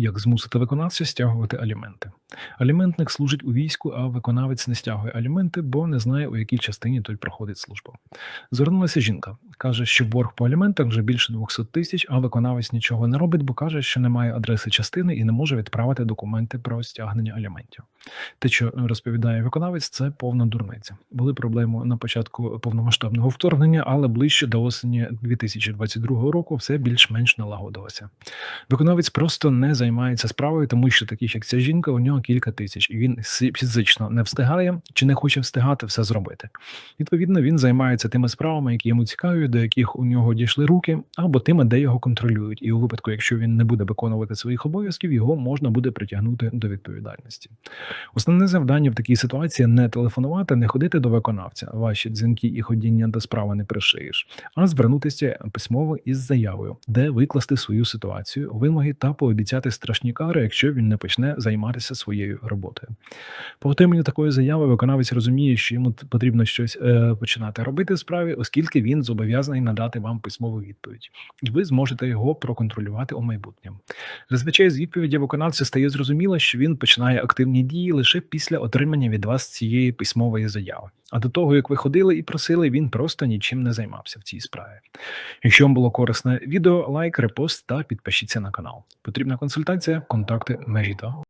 Як змусити виконавця стягувати аліменти? Аліментник служить у війську, а виконавець не стягує аліменти, бо не знає, у якій частині той проходить службу. Звернулася жінка, каже, що борг по аліментах вже більше 200 тисяч, а виконавець нічого не робить, бо каже, що немає адреси частини і не може відправити документи про стягнення аліментів. Те, що розповідає виконавець, це повна дурниця. Були проблеми на початку повномасштабного вторгнення, але ближче до осені 2022 року все більш-менш налагодилося. Виконавець просто не займається справою, тому що таких, як ця жінка, у нього кілька тисяч, і він фізично не встигає чи не хоче встигати все зробити. Відповідно, він займається тими справами, які йому цікаві, до яких у нього дійшли руки, або тими, де його контролюють. І у випадку, якщо він не буде виконувати своїх обов'язків, його можна буде притягнути до відповідальності. Основне завдання в такій ситуації не телефонувати, не ходити до виконавця. Ваші дзвінки і ходіння до справи не пришиєш, а звернутися письмово із заявою, де викласти свою ситуацію, вимоги та пообіцяти страшні кари, якщо він не почне займатися своєю роботою. По отриманню такої заяви виконавець розуміє, що йому потрібно щось е, починати робити в справі, оскільки він зобов'язаний надати вам письмову відповідь, і ви зможете його проконтролювати у майбутньому. Зазвичай з відповіді виконавця стає зрозуміло, що він починає активні дії лише після отримання від вас цієї письмової заяви. А до того, як ви ходили і просили, він просто нічим не займався в цій справі. Якщо вам було корисне відео, лайк, репост та підпишіться на канал. Потрібна консультація, контакти Мегіто.